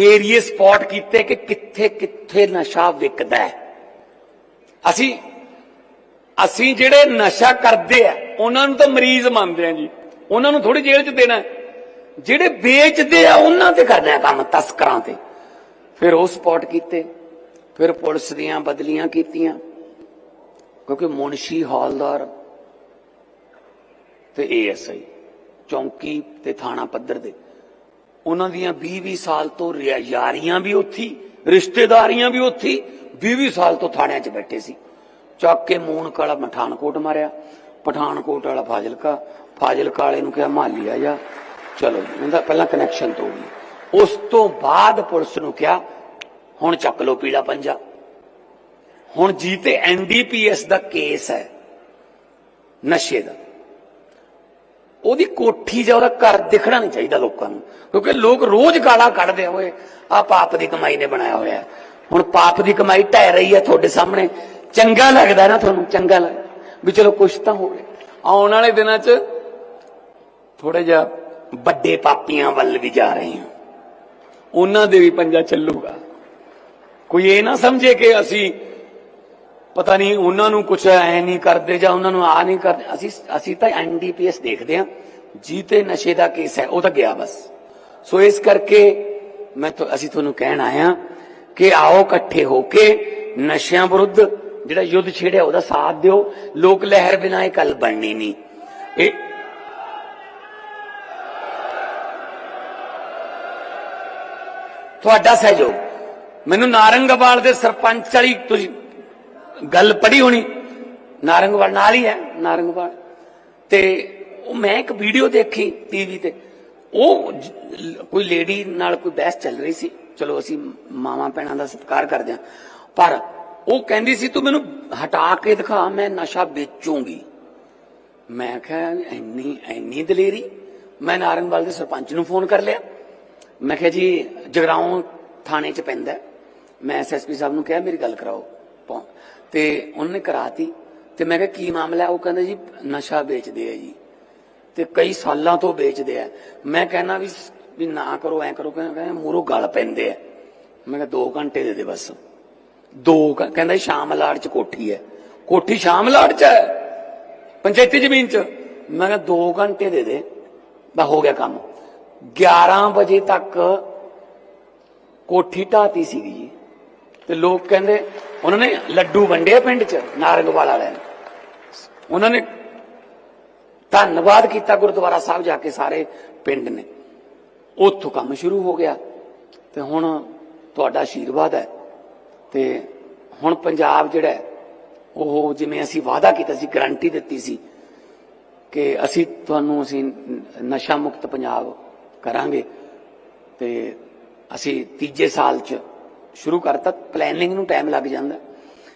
ਏਰੀਏ ਸਪੌਟ ਕੀਤੇ ਕਿ ਕਿੱਥੇ ਕਿੱਥੇ ਨਸ਼ਾ ਵਿਕਦਾ ਹੈ। ਅਸੀਂ ਅਸੀਂ ਜਿਹੜੇ ਨਸ਼ਾ ਕਰਦੇ ਆ, ਉਹਨਾਂ ਨੂੰ ਤਾਂ ਮਰੀਜ਼ ਮੰਨਦੇ ਆ ਜੀ। ਉਹਨਾਂ ਨੂੰ ਥੋੜੀ ਜੇਲ੍ਹ 'ਚ ਦੇਣਾ ਜਿਹੜੇ ਵੇਚਦੇ ਆ, ਉਹਨਾਂ ਤੇ ਕਰਨਾ ਕੰਮ ਤਸਕਰਾਂ ਤੇ। ਫਿਰ ਉਹ ਸਪੌਟ ਕੀਤੇ। ਫਿਰ ਪੁਲਿਸ ਦੀਆਂ ਬਦਲੀਆਂ ਕੀਤੀਆਂ। ਕਿਉਂਕਿ ਮੁਨਸ਼ੀ ਹੌਲਦਾਰ ਤੇ ਏਐਸਆਈ, ਚੌਂਕੀ ਤੇ ਥਾਣਾ ਪੱਧਰ ਦੇ। ਉਹਨਾਂ ਦੀਆਂ 20-20 ਸਾਲ ਤੋਂ ਯਾਰੀਆਂ ਵੀ ਉੱਥੀ, ਰਿਸ਼ਤੇਦਾਰੀਆਂ ਵੀ ਉੱਥੀ 20-20 ਸਾਲ ਤੋਂ ਥਾਣਿਆਂ 'ਚ ਬੈਠੇ ਸੀ। ਚੱਕ ਕੇ ਮੂਣ ਕਾਲਾ ਪਠਾਨਕੋਟ ਮਾਰਿਆ। ਪਠਾਨਕੋਟ ਵਾਲਾ ਫਾਜ਼ਿਲਕਾ ਫਾਜ਼ਿਲਕਾ ਵਾਲੇ ਨੂੰ ਕਿਹਾ, ਮਾਲੀ ਜਾ। ਚਲੋ ਜੀ। ਉਹਦਾ ਪਹਿਲਾਂ ਕਨੈਕਸ਼ਨ ਤੋਂ ਗਈ ਉਸ ਤੋਂ ਬਾਅਦ ਪੁਲਿਸ ਨੂੰ ਕਿਹਾ, ਹੁਣ ਚੱਕ ਲਓ ਪੀਲਾ ਪੰਜਾ। ਹੁਣ ਜੀ ਤੇ ਐਨਡੀਪੀਐਸ ਦਾ ਕੇਸ ਹੈ, ਨਸ਼ੇ ਦਾ। ਉਹਦੀ ਕੋਠੀ ਜਾਂ ਉਹਦਾ ਘਰ ਦਿਖਣਾ ਨਹੀਂ ਚਾਹੀਦਾ ਲੋਕਾਂ ਨੂੰ। ਕਿਉਂਕਿ ਲੋਕ ਰੋਜ਼ ਗਾਲਾਂ ਕੱਢਦੇ ਆ, ਆ ਪਾਪ ਦੀ ਕਮਾਈ ਨੇ ਬਣਾਇਆ ਹੋਇਆ। ਹੁਣ ਪਾਪ ਦੀ ਕਮਾਈ ਢਹਿ ਰਹੀ ਹੈ ਤੁਹਾਡੇ ਸਾਹਮਣੇ। ਚੰਗਾ ਲੱਗਦਾ ਨਾ ਤੁਹਾਨੂੰ ਚੰਗਾ ਲੱਗਦਾ ਵੀ ਚਲੋ ਕੁਛ ਤਾਂ ਹੋਵੇ। ਆਉਣ ਵਾਲੇ ਦਿਨਾਂ 'ਚ ਥੋੜਾ ਜਿਹਾ ਵੱਡੇ ਪਾਪੀਆਂ ਵੱਲ ਵੀ ਜਾ ਰਹੇ ਹਾਂ। ਉਹਨਾਂ ਦੇ ਵੀ ਪੰਜਾ ਚੱਲੂਗਾ। ਕੋਈ ਇਹ ਨਾ ਸਮਝੇ ਕਿ ਅਸੀਂ ਪਤਾ ਨਹੀਂ ਉਹਨਾਂ ਨੂੰ ਕੁਝ ਐ ਨਹੀਂ ਕਰਦੇ ਜਾਂ ਉਹਨਾਂ ਨੂੰ ਆ ਨਹੀਂ ਕਰਦੇ। ਅਸੀਂ ਅਸੀਂ ਤਾਂ ਐਨਡੀਪੀਐਸ ਦੇਖਦੇ ਹਾਂ। ਜੀ ਤੇ ਨਸ਼ੇ ਦਾ ਕੇਸ ਹੈ, ਉਹ ਤਾਂ ਗਿਆ ਬਸ। ਸੋ ਇਸ ਕਰਕੇ ਮੈਂ ਅਸੀਂ ਤੁਹਾਨੂੰ ਕਹਿਣ ਆਇਆ ਕਿ ਆਓ ਇਕੱਠੇ ਹੋ ਕੇ ਨਸ਼ਿਆਂ ਵਿਰੁੱਧ ਜਿਹੜਾ ਯੁੱਧ ਛੇੜਿਆ ਉਹਦਾ ਸਾਥ ਦਿਓ। ਲੋਕ ਲਹਿਰ ਬਿਨਾਂ ਇਹ ਕੱਲ ਬਣਨੀ ਨਹੀਂ। ਇਹ ਤੁਹਾਡਾ ਸਹਿਯੋਗ। ਮੈਨੂੰ ਨਾਰੰਗਵਾਲ ਦੇ ਸਰਪੰਚ ਵਾਲੀ ਤੁਸੀਂ ਗੱਲ ਪੜੀ ਹੋਣੀ। ਨਾਰੰਗਵਾਲ ਨਾਲ ਹੀ ਹੈ, ਨਾਰੰਗਵਾਲ। ਤੇ ਉਹ ਮੈਂ ਇੱਕ ਵੀਡੀਓ ਦੇਖੀ ਟੀਵੀ ਤੇ। ਉਹ ਕੋਈ ਲੇਡੀ ਨਾਲ ਕੋਈ ਬਹਿਸ ਚੱਲ ਰਹੀ ਸੀ। ਚਲੋ ਅਸੀਂ ਮਾਵਾਂ ਭੈਣਾਂ ਦਾ ਸਤਿਕਾਰ ਕਰਦੇ ਹਾਂ। ਪਰ ਉਹ ਕਹਿੰਦੀ ਸੀ, ਤੂੰ ਮੈਨੂੰ ਹਟਾ ਕੇ ਦਿਖਾ, ਮੈਂ ਨਸ਼ਾ ਵੇਚੂੰਗੀ। ਮੈਂ ਕਿਹਾ, ਇੰਨੀ ਇੰਨੀ ਦਲੇਰੀ? ਮੈਂ ਨਾਰੰਗਵਾਲ ਦੇ ਸਰਪੰਚ ਨੂੰ ਫੋਨ ਕਰ ਲਿਆ। ਮੈਂ ਕਿਹਾ, ਜੀ, ਜਗਰਾਉਂ ਥਾਣੇ 'ਚ ਪੈਂਦਾ ਹੈ। ਮੈਂ ਐਸਐਸਪੀ ਸਾਹਿਬ ਨੂੰ ਕਿਹਾ, ਮੇਰੀ ਗੱਲ ਕਰਾਓ। ਪਹੁੰ- ਤੇ ਉਹਨੇ ਕਰਾਤੀ। ਤੇ ਮੈਂ ਕਿਹਾ, ਕੀ ਮਾਮਲਾ ਉਹ ਕਹਿੰਦੇ ਜੀ, ਨਸ਼ਾ ਵੇਚਦੇ ਆ ਜੀ। ਤੇ ਕਈ ਸਾਲਾਂ ਤੋਂ ਵੇਚਦੇ ਆ। ਮੈਂ ਕਹਿੰਦਾ ਵੀ ਵੀ ਨਾ ਕਰੋ, ਐ ਕਰੋ। ਕਹਿੰਦਾ ਮੂਰੋ ਗਲ ਪੈਂਦੇ ਆ। ਮੈਂ ਕਿਹਾ 2 ਘੰਟੇ ਦੇ ਦੇ ਬਸ। ਦੋ ਕਹਿੰਦਾ ਸ਼ਾਮ ਲਾੜ ਚ ਕੋਠੀ ਹੈ। ਕੋਠੀ ਸ਼ਾਮ ਲਾੜ ਚ ਹੈ? ਪੰਚਾਇਤੀ ਜ਼ਮੀਨ ਚ? ਮੈਂ ਕਿਹਾ 2 ਘੰਟੇ ਦੇ ਦੇ। ਬਾ ਹੋ ਗਿਆ ਕੰਮ। 11 ਵਜੇ ਤੱਕ ਕੋਠੀ ਢਾਤੀ ਸੀਗੀ ਜੀ। ਤੇ ਲੋਕ ਕਹਿੰਦੇ ਉਹਨਾਂ ਨੇ ਲੱਡੂ ਵੰਡੇ ਪਿੰਡ ਚ ਨਾਰੰਗਵਾਲ ਵਾਲਿਆਂ ਨੇ ਉਹਨਾਂ ਨੇ ਧੰਨਵਾਦ ਕੀਤਾ ਗੁਰਦੁਆਰਾ ਸਾਹਿਬ ਜਾ ਕੇ ਸਾਰੇ ਪਿੰਡ ਨੇ ਉੱਥੋਂ ਕੰਮ ਸ਼ੁਰੂ ਹੋ ਗਿਆ ਤੇ ਹੁਣ ਤੁਹਾਡਾ ਆਸ਼ੀਰਵਾਦ ਹੈ ਤੇ ਹੁਣ ਪੰਜਾਬ ਜਿਹੜਾ ਉਹ ਜਿਵੇਂ ਅਸੀਂ ਵਾਅਦਾ ਕੀਤਾ ਸੀ ਗਾਰੰਟੀ ਦਿੱਤੀ ਸੀ ਕਿ ਅਸੀਂ ਤੁਹਾਨੂੰ ਅਸੀਂ ਨਸ਼ਾ ਮੁਕਤ ਪੰਜਾਬ ਕਰਾਂਗੇ ਤੇ ਅਸੀਂ ਤੀਜੇ ਸਾਲ ਚ ਸ਼ੁਰੂ ਕਰਤਾ ਪਲੈਨਿੰਗ ਨੂੰ ਟਾਈਮ ਲੱਗ ਜਾਂਦਾ।